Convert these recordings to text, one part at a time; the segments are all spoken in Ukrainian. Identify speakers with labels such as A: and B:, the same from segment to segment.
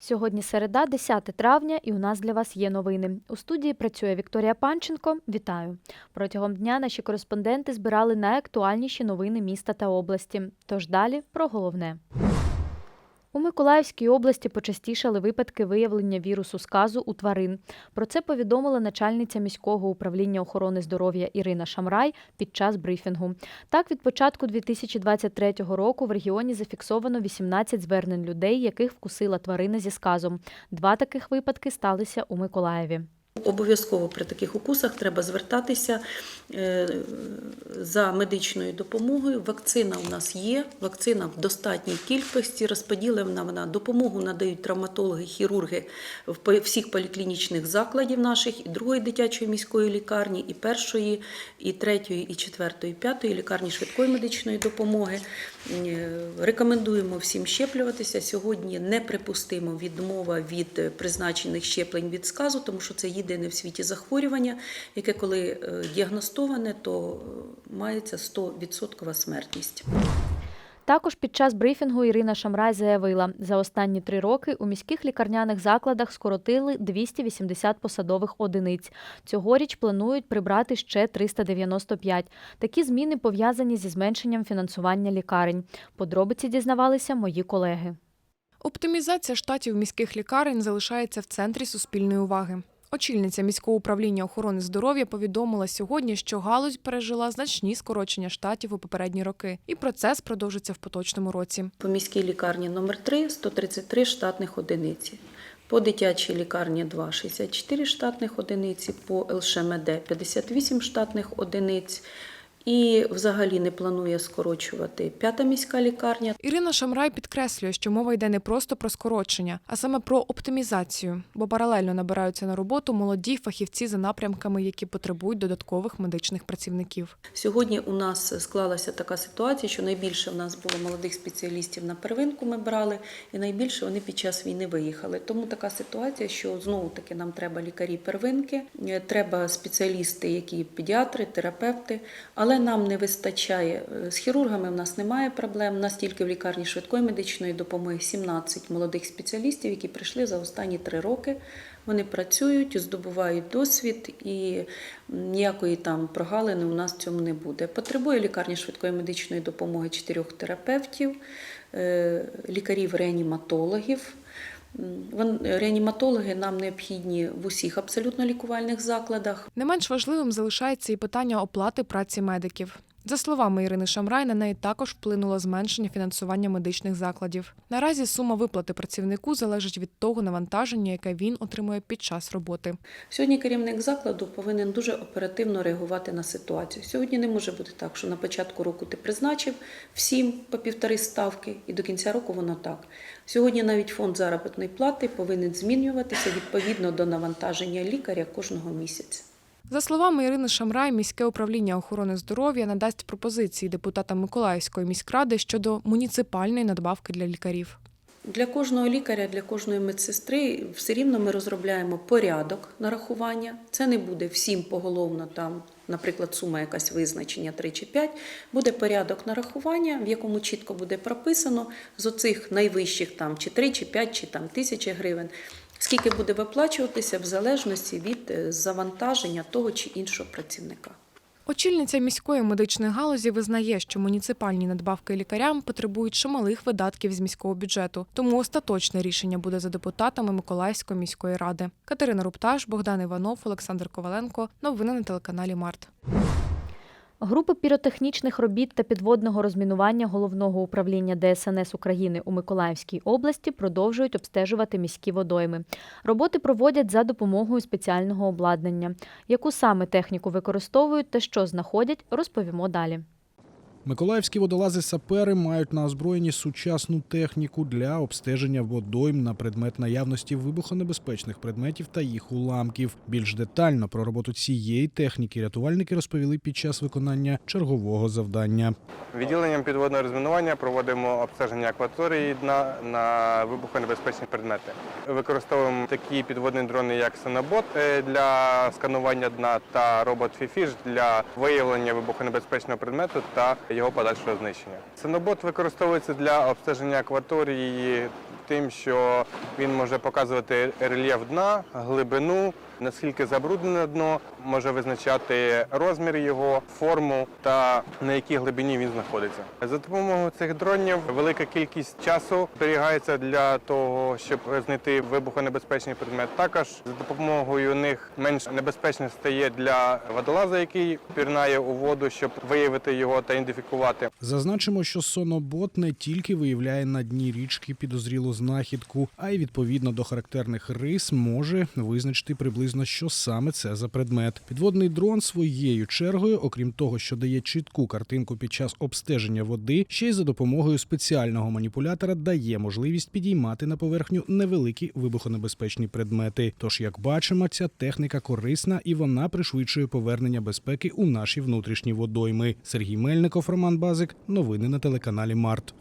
A: Сьогодні середа, 10 травня, і у нас для вас є новини. У студії працює Вікторія Панченко. Вітаю. Протягом дня наші кореспонденти збирали найактуальніші новини міста та області. Тож далі про головне. У Миколаївській області почастішали випадки виявлення вірусу сказу у тварин. Про це повідомила начальниця міського управління охорони здоров'я Ірина Шамрай під час брифінгу. Так, від початку 2023 року в регіоні зафіксовано 18 звернень людей, яких вкусила тварина зі сказом. Два таких випадки сталися у Миколаєві.
B: Обов'язково при таких укусах треба звертатися е, за медичною допомогою. Вакцина у нас є, вакцина в достатній кількості. Розподілена вона допомогу надають травматологи, хірурги всіх поліклінічних закладів наших, і другої дитячої міської лікарні, і першої, і третьої, і четвертої, і п'ятої лікарні швидкої медичної допомоги. Е, Рекомендуємо всім щеплюватися. Сьогодні неприпустимо відмова від е, призначених щеплень від сказу, тому що це єдине в світі захворювання, яке коли е, діагностоване, то е, мається 100% смертність.
A: Також під час брифінгу Ірина Шамрай заявила, за останні три роки у міських лікарняних закладах скоротили 280 посадових одиниць. Цьогоріч планують прибрати ще 395. Такі зміни пов'язані зі зменшенням фінансування лікарень. Подробиці дізнавалися мої колеги.
C: Оптимізація штатів міських лікарень залишається в центрі суспільної уваги. Очільниця міського управління охорони здоров'я повідомила сьогодні, що галузь пережила значні скорочення штатів у попередні роки, і процес продовжиться в поточному році.
B: По міській лікарні номер 3 133 штатних одиниці. По дитячій лікарні 2 – 64 штатних одиниці, по ЛШМД 58 штатних одиниць. І взагалі не планує скорочувати п'ята міська лікарня.
C: Ірина Шамрай підкреслює, що мова йде не просто про скорочення, а саме про оптимізацію, бо паралельно набираються на роботу молоді фахівці за напрямками, які потребують додаткових медичних працівників.
B: Сьогодні у нас склалася така ситуація, що найбільше в нас було молодих спеціалістів на первинку ми брали, і найбільше вони під час війни виїхали. Тому така ситуація, що знову таки нам треба лікарі первинки, е, треба спеціалісти, які педіатри, терапевти, але нам не вистачає е, з хірургами. В нас немає проблем. У нас тільки в лікарні швидкої медичної допомоги 17 молодих спеціалістів, які прийшли за останні три роки. Вони працюють, здобувають досвід і ніякої там прогалини у нас в цьому не буде. Потребує лікарні швидкої медичної допомоги чотирьох терапевтів, е, лікарів-реаніматологів. М, Реаніматологи нам необхідні в усіх абсолютно лікувальних закладах.
C: Не менш важливим залишається і питання оплати праці медиків. За словами Ірини Шамрай, на неї також вплинуло зменшення фінансування медичних закладів. Наразі сума виплати працівнику залежить від того навантаження, яке він отримує під час роботи.
B: Сьогодні керівник закладу повинен дуже оперативно реагувати на ситуацію. Сьогодні не може бути так, що на початку року ти призначив всім по півтори ставки, і до кінця року воно так. Сьогодні навіть фонд заробітної плати повинен змінюватися відповідно до навантаження лікаря кожного місяця.
C: За словами Ірини Шамрай, міське управління охорони здоров'я надасть пропозиції депутатам Миколаївської міськради щодо муніципальної надбавки для лікарів.
B: Для кожного лікаря, для кожної медсестри все рівно ми розробляємо порядок нарахування. Це не буде всім поголовно там, наприклад, сума якась визначення 3 чи 5. Буде порядок нарахування, в якому чітко буде прописано з оцих найвищих там чи 3, чи 5, чи там тисячі гривень. Скільки буде виплачуватися в залежності від е, завантаження того чи іншого працівника.
C: Очільниця міської медичної галузі визнає, що муніципальні надбавки лікарям потребують чималих видатків з міського бюджету, тому остаточне рішення буде за депутатами Миколаївської міської ради. Катерина Рупташ, Богдан Іванов, Олександр Коваленко. Новини на телеканалі Март.
A: Групи піротехнічних робіт та підводного розмінування головного управління ДСНС України у Миколаївській області продовжують обстежувати міські водойми. Роботи проводять за допомогою спеціального обладнання. Яку саме техніку використовують та що знаходять, розповімо далі.
D: Миколаївські водолази-сапери мають на озброєнні сучасну техніку для обстеження водойм на предмет наявності вибухонебезпечних предметів та їх уламків. Більш детально про роботу цієї техніки рятувальники розповіли під час виконання чергового завдання.
E: Відділенням підводного розмінування проводимо обстеження акваторії дна на вибухонебезпечні предмети. Використовуємо такі підводні дрони, як Сенобот е, для сканування дна та робот Фіфіш для виявлення вибухонебезпечного предмету та його подальшого знищення. Синобот використовується для обстеження акваторії тим, що він може показувати рельєф дна, глибину, наскільки забруднене дно, може визначати розмір його, форму та на якій глибині він знаходиться. За допомогою цих дронів велика кількість часу зберігається для того, щоб знайти вибухонебезпечний предмет. Також за допомогою них менш небезпечно стає для водолаза, який пірнає у воду, щоб виявити його та ідентифікувати.
D: Зазначимо, що сонобот не тільки виявляє на дні річки підозрілу знахідку, а й відповідно до характерних рис може визначити приблизно, що саме це за предмет. Підводний дрон своєю чергою, окрім того, що дає чітку картинку під час обстеження води, ще й за допомогою спеціального маніпулятора дає можливість підіймати на поверхню невеликі вибухонебезпечні предмети. Тож, як бачимо, ця техніка корисна і вона пришвидшує повернення безпеки у наші внутрішні водойми. Сергій Мельников, Роман Базик. Новини на телеканалі Март.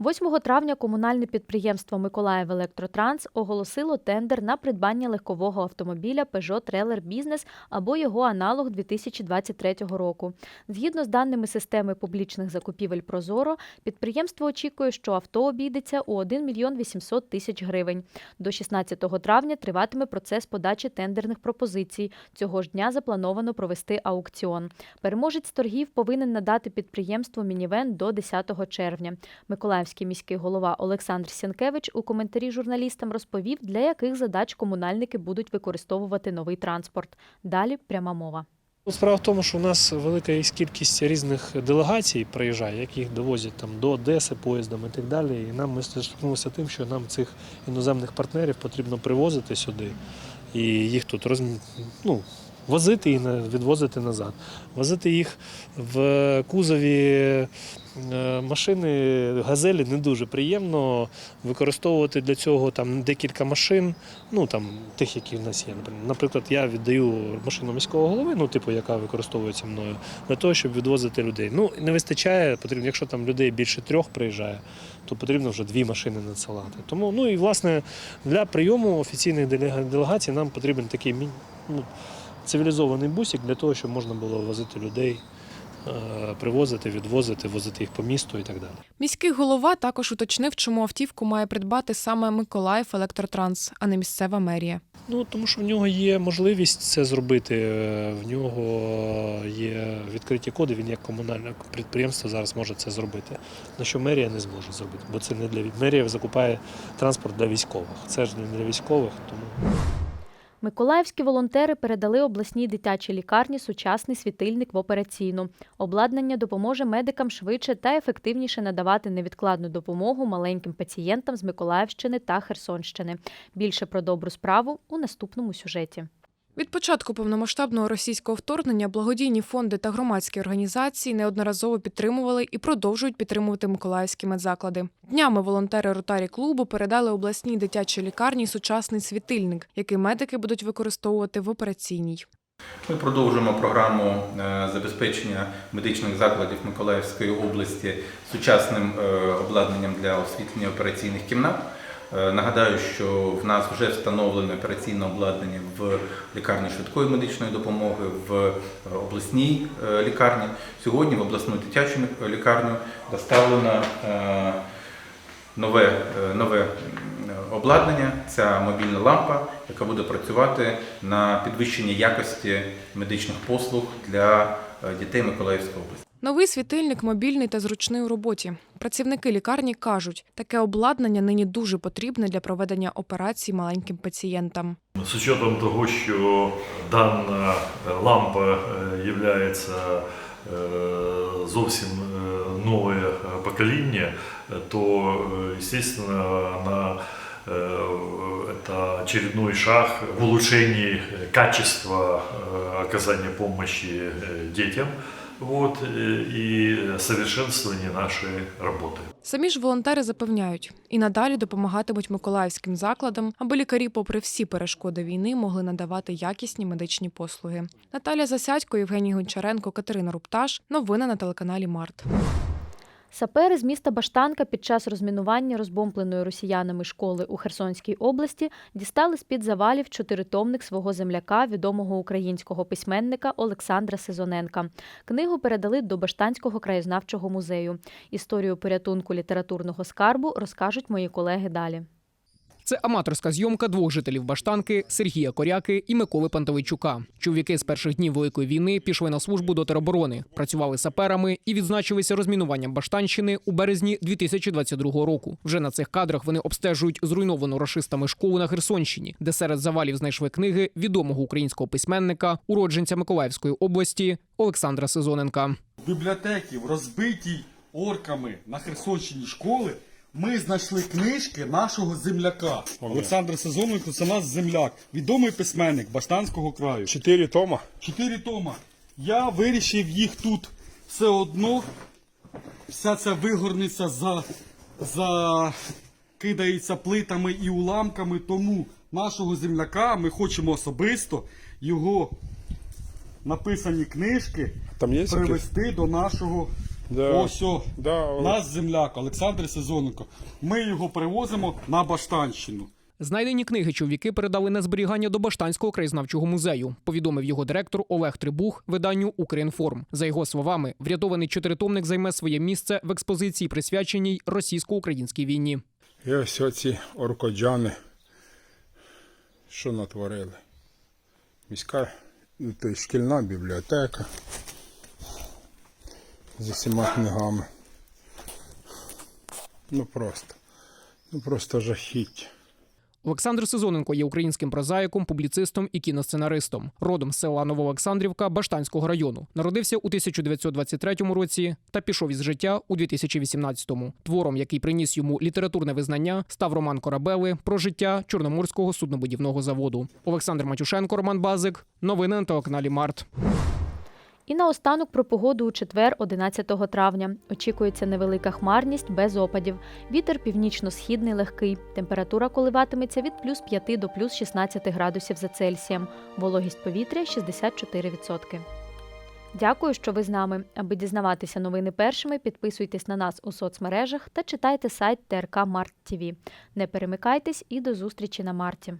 A: 8 травня комунальне підприємство Миколаїв Електротранс оголосило тендер на придбання легкового автомобіля Peugeot Trailer Business або його аналог 2023 року. Згідно з даними системи публічних закупівель Прозоро, підприємство очікує, що авто обійдеться у 1 мільйон 800 тисяч гривень. До 16 травня триватиме процес подачі тендерних пропозицій. Цього ж дня заплановано провести аукціон. Переможець торгів повинен надати підприємству мінівен до 10 червня. Миколаївський міський голова Олександр Сянкевич у коментарі журналістам розповів, для яких задач комунальники будуть використовувати новий транспорт. Далі пряма мова.
F: Ну, Справа в тому, що у нас велика є кількість різних делегацій приїжджає, яких довозять там до Одеси поїздом і так далі. І нам ми стикнулися тим, що нам цих іноземних партнерів потрібно привозити сюди і їх тут роз... ну, возити і відвозити назад. Возити їх в кузові е, машини газелі не дуже приємно. Використовувати для цього там декілька машин, ну там тих, які в нас є. Наприклад, я віддаю машину міського голови, ну типу, яка використовується мною, для того, щоб відвозити людей. Ну не вистачає, потрібно, якщо там людей більше трьох приїжджає, то потрібно вже дві машини надсилати. Тому ну і власне для прийому офіційних делегацій нам потрібен такий ну, цивілізований бусик для того, щоб можна було возити людей, е, привозити, відвозити, возити їх по місту і так далі.
C: Міський голова також уточнив, чому автівку має придбати саме Миколаїв Електротранс, а не місцева мерія.
F: Ну тому що в нього є можливість це зробити. В нього є відкриті коди. Він як комунальне підприємство зараз може це зробити. На що мерія не зможе зробити, бо це не для мерія закупає транспорт для військових. Це ж не для військових, тому.
A: Миколаївські волонтери передали обласній дитячій лікарні сучасний світильник в операційну. Обладнання допоможе медикам швидше та ефективніше надавати невідкладну допомогу маленьким пацієнтам з Миколаївщини та Херсонщини. Більше про добру справу у наступному сюжеті.
C: Від початку повномасштабного російського вторгнення благодійні фонди та громадські організації неодноразово підтримували і продовжують підтримувати миколаївські медзаклади. Днями волонтери ротарі клубу передали обласній дитячій лікарні сучасний світильник, який медики будуть використовувати в операційній.
G: Ми продовжуємо програму е, забезпечення медичних закладів Миколаївської області сучасним е, обладнанням для освітлення операційних кімнат. Е, Нагадаю, що в нас вже встановлене операційне обладнання в лікарні швидкої медичної допомоги, в е, обласній е, лікарні. Сьогодні в обласну дитячу лікарню доставлено нове, нове обладнання. Ця мобільна лампа, яка буде працювати на підвищення якості медичних послуг для дітей Миколаївської області.
C: Новий світильник мобільний та зручний у роботі. Працівники лікарні кажуть, таке обладнання нині дуже потрібне для проведення операцій маленьким пацієнтам.
H: З учетом того, що дана е, лампа є зовсім е, нове е, покоління, е, то, е, естественно, на э, это очередной шаг в улучшении э, качества э, оказания помощи э, детям вот, і и нашої работы.
C: Самі ж волонтери запевняють, і надалі допомагатимуть миколаївським закладам, аби лікарі, попри всі перешкоди війни, могли надавати якісні медичні послуги. Наталя Засядько, Євгеній Гончаренко, Катерина Рупташ. Новини на телеканалі Март.
A: Сапери з міста Баштанка під час розмінування розбомбленої росіянами школи у Херсонській області дістали з-під завалів чотиритомник свого земляка, відомого українського письменника Олександра Сезоненка. Книгу передали до Баштанського краєзнавчого музею. Історію порятунку літературного скарбу розкажуть мої колеги далі.
I: Це аматорська зйомка двох жителів Баштанки Сергія Коряки і Миколи Пантовичука. Чоловіки з перших днів великої війни пішли на службу до тероборони, працювали саперами і відзначилися розмінуванням Баштанщини у березні 2022 року. Вже на цих кадрах вони обстежують зруйновану рашистами школу на Херсонщині, де серед завалів знайшли книги відомого українського письменника, уродженця Миколаївської області Олександра Сезоненка.
J: бібліотеки в розбитій орками на Херсонщині школи ми знайшли книжки нашого земляка. Олександр Сезоненко це наш земляк, відомий письменник Баштанського краю.
E: Чотири тома.
J: Чотири тома. Я вирішив їх тут все одно. Вся ця вигорниця за, за кидається плитами і уламками. Тому нашого земляка ми хочемо особисто його написані книжки
E: Там є
J: привести до нашого
E: Да.
J: ось о,
E: Да,
J: наш земляк Олександр Сезоненко. Ми його привозимо на Баштанщину.
I: Знайдені книги чоловіки передали на зберігання до Баштанського краєзнавчого музею. Повідомив його директор Олег Трибух виданню Укрінформ. За його словами, врятований чотиритомник займе своє місце в експозиції, присвяченій російсько-українській війні.
K: І ось оці оркоджани, що натворили. Міська ну, то шкільна бібліотека з усіма книгами. Ну просто, ну просто жахіття.
I: Олександр Сезоненко є українським прозаїком, публіцистом і кіносценаристом. Родом з села Новоолександрівка Баштанського району. Народився у 1923 році та пішов із життя у 2018-му. Твором, який приніс йому літературне визнання, став роман Корабели про життя Чорноморського суднобудівного заводу. Олександр Матюшенко, Роман Базик. Новини на телеканалі Март.
A: І наостанок про погоду у четвер, 11 травня. Очікується невелика хмарність без опадів. Вітер північно-східний легкий. Температура коливатиметься від плюс 5 до плюс 16 градусів за Цельсієм. Вологість повітря 64%. Дякую, що ви з нами. Аби дізнаватися новини першими, підписуйтесь на нас у соцмережах та читайте сайт ТРК Март ТВ. Не перемикайтесь і до зустрічі на марті.